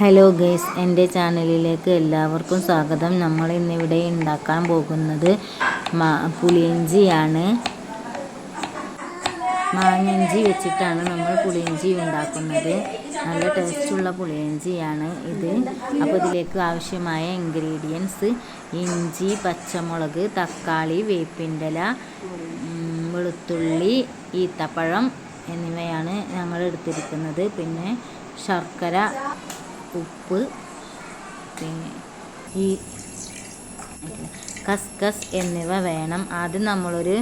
Hello guys എന്റെ ചാനലിലേക്ക് എല്ലാവർക്കും സ്വാഗതം. നമ്മൾ ഇന്നിവിടെ ഉണ്ടാക്കാൻ പോകുന്നത് പുളിയിഞ്ചിയാണ്. മാങ്ങഞ്ചി വെച്ചിട്ടാണ് നമ്മൾ പുളിയിഞ്ചി ഉണ്ടാക്കുന്നത്. നല്ല ടേസ്റ്റുള്ള പുളിയിഞ്ചിയാണ് ഇത്. അപ്പോൾ ഇതിലേക്ക് ആവശ്യമായ ഇൻഗ്രീഡിയൻസ് ഇഞ്ചി പച്ചമുളക് തക്കാളി വേപ്പിന്റെല വെളുത്തുള്ളി ഈത്തപ്പഴം എന്നിവയാണ് ഞങ്ങൾ എടുത്തിരിക്കുന്നത്. പിന്നെ ശർക്കര ഉപ്പ് പിന്നെ ഈ കസ്കസ് എന്നിവ വേണം. ആദ്യം നമ്മളൊരു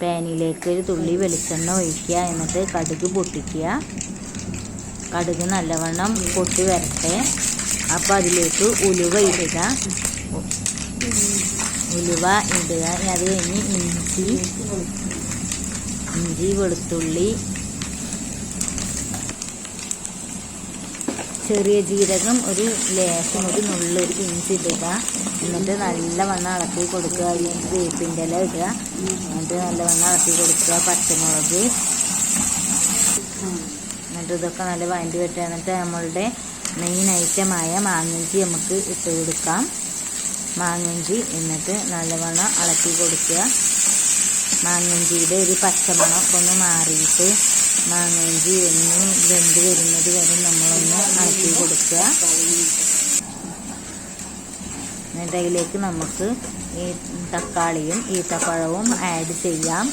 പാനിലേക്ക് ഒരു തുള്ളി വെളിച്ചെണ്ണ ഒഴിക്കുക. എന്നിട്ട് കടുക് പൊട്ടിക്കുക. കടുക് നല്ലവണ്ണം പൊട്ടി വരട്ടെ. അപ്പോൾ അതിലേക്ക് ഉലുവ ഇടുക. ഉലുവ ഇടുക. അത് കഴിഞ്ഞ് ഇഞ്ചി ഇഞ്ചി വെളുത്തുള്ളി ചെറിയ ജീരകം ഒരു ലേശം ഒരു നുള്ളൊരു പിഞ്ച് ഇടുക. എന്നിട്ട് നല്ലവണ്ണം ഇളക്കി കൊടുക്കുക. അല്ലെങ്കിൽ വേപ്പിന്റെ ഇല ഇടുക. എന്നിട്ട് നല്ലവണ്ണം ഇളക്കി കൊടുക്കുക. പച്ചമുളക്. എന്നിട്ട് ഇതൊക്കെ നല്ല വഴണ്ടി വെട്ടുക എന്നിട്ട് നമ്മളുടെ മെയിൻ ഐറ്റമായ മാങ്ങഞ്ചി നമുക്ക് ഇട്ട് കൊടുക്കാം. മാങ്ങഞ്ചി എന്നിട്ട് നല്ലവണ്ണം ഇളക്കി കൊടുക്കുക. മാങ്ങഞ്ചിയുടെ ഒരു പച്ചമണം ഒന്ന് മാറിയിട്ട് മാങ്ങഞ്ചി എന്നും വെന്ത് വരുന്നത് വരെ നമ്മളൊന്ന് അടക്കി കൊടുക്കുക. എന്നിട്ട് അതിലേക്ക് നമുക്ക് ഈ തക്കാളിയും ഈത്തപ്പഴവും ആഡ് ചെയ്യാം.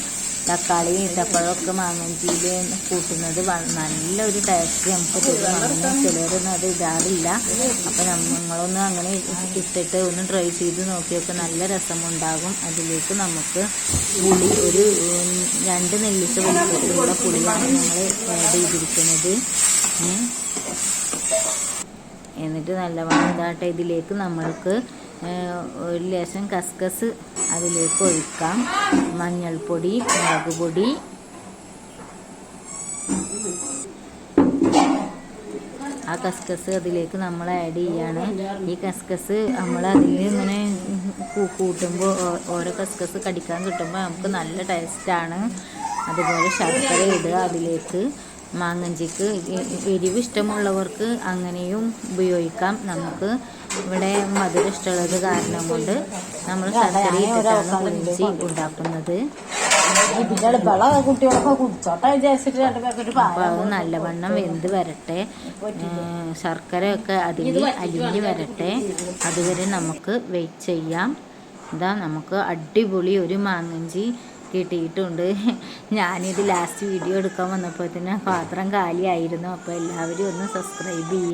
തക്കാളിയും ഈത്തപ്പഴമൊക്കെ മാങ്ങഞ്ചിയിൽ കൂട്ടുന്നത് നല്ലൊരു ടേസ്റ്റ് നമുക്ക് തരുന്നു ചിലരൊന്നും അത് ഇടാറില്ല. അപ്പം നമ്മളൊന്ന് അങ്ങനെ ഇട്ടിട്ട് ഒന്ന് ട്രൈ ചെയ്ത് നോക്കിയൊക്കെ നല്ല രസമുണ്ടാകും. അതിലേക്ക് നമുക്ക് പുളി ഒരു രണ്ട് നെല്ലിക്ക വലിപ്പത്തിലുള്ള പുളിയാണ് ഞങ്ങൾ ആഡ് ചെയ്തിരിക്കുന്നത്. എന്നിട്ട് നല്ലവണ്ണം ഇതാട്ടെ ഇതിലേക്ക് നമ്മൾക്ക് ഒരു ലേശം കസ്കസ് അതിലേക്ക് ഒഴിക്കാം. മഞ്ഞൾപ്പൊടി മുളക് പൊടി ആ കസ്കസ് അതിലേക്ക് നമ്മൾ ആഡ് ചെയ്യാണ്. ഈ കസ്കസ് നമ്മൾ അതിൽ ഇങ്ങനെ കൂട്ടുമ്പോൾ ഓരോ കസ്കസ് കടിക്കാൻ കിട്ടുമ്പോൾ നമുക്ക് നല്ല ടേസ്റ്റാണ് അതുപോലെ ശർക്കര ഇടുക അതിലേക്ക്. മാങ്ങഞ്ചിക്ക് എരിവ് ഇഷ്ടമുള്ളവർക്ക് അങ്ങനെയും ഉപയോഗിക്കാം. നമുക്ക് ഇവിടെ മധുരം ഇഷ്ടമുള്ളത് കാരണം കൊണ്ട് നമ്മൾ ശർക്കര ഇട്ടിട്ടാണ് പുളിഞ്ചി ഉണ്ടാക്കുന്നത്. നല്ലവണ്ണം വെന്ത് വരട്ടെ. ശർക്കര ഒക്കെ അതിൽ അലിഞ്ഞ് വരട്ടെ. അതുവരെ നമുക്ക് വെയിറ്റ് ചെയ്യാം. ഇതാ നമുക്ക് അടിപൊളി ഒരു മാങ്ങഞ്ചി കിട്ടിയിട്ടുണ്ട്. ഞാനിത് ലാസ്റ്റ് വീഡിയോ എടുക്കാൻ വന്നപ്പോൾ തന്നെ പാത്രം കാലിയായിരുന്നു. അപ്പോൾ എല്ലാവരും ഒന്ന് സബ്സ്ക്രൈബ് ചെയ്യുക